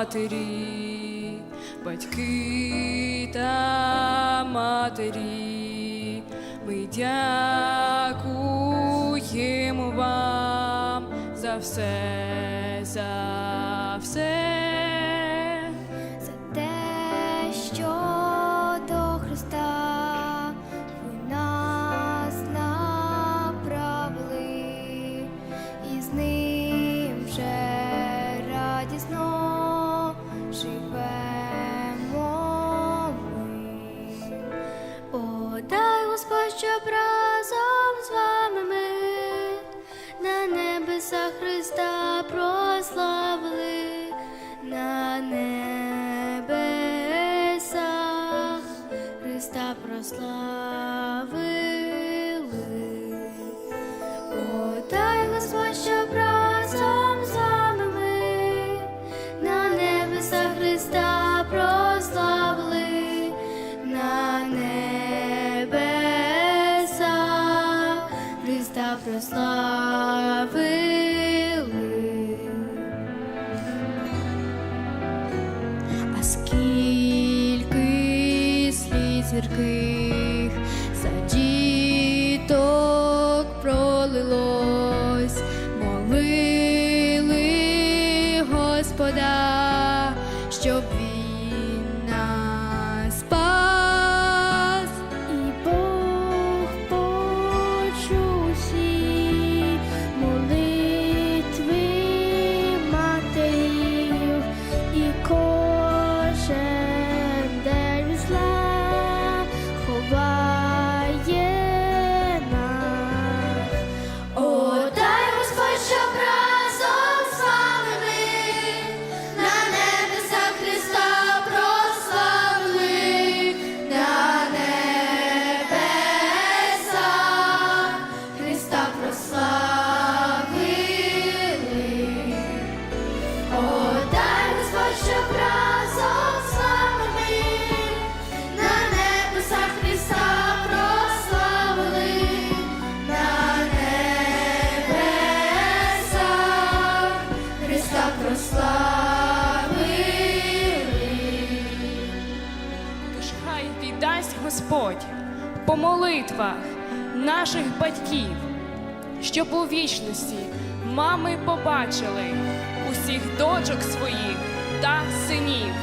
матері, батьки та матері, ми дякуємо вам за все, за все. Небесах Христа прославили, на небесах Христа прославили. Подай, Господь, щоб разом з вами ми на небесах Христа прославили, на небесах Христа прославили. Сліз садіток пролилось, молили Господа, щоб він віддасть Господь по молитвах наших батьків, щоб у вічності мами побачили усіх дочок своїх та синів.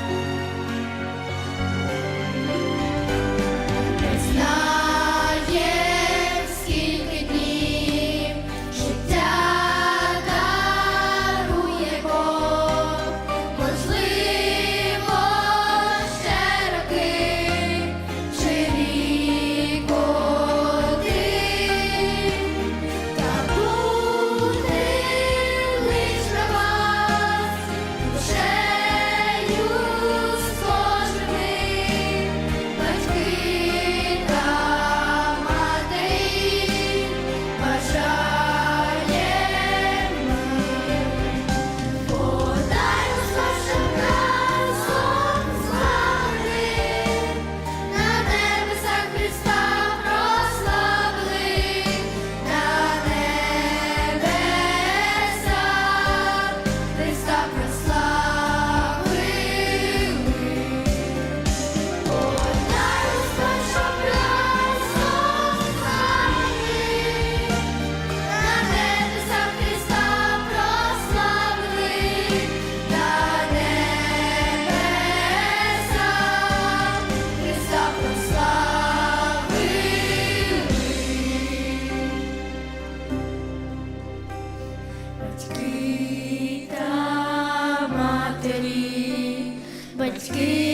Батьки.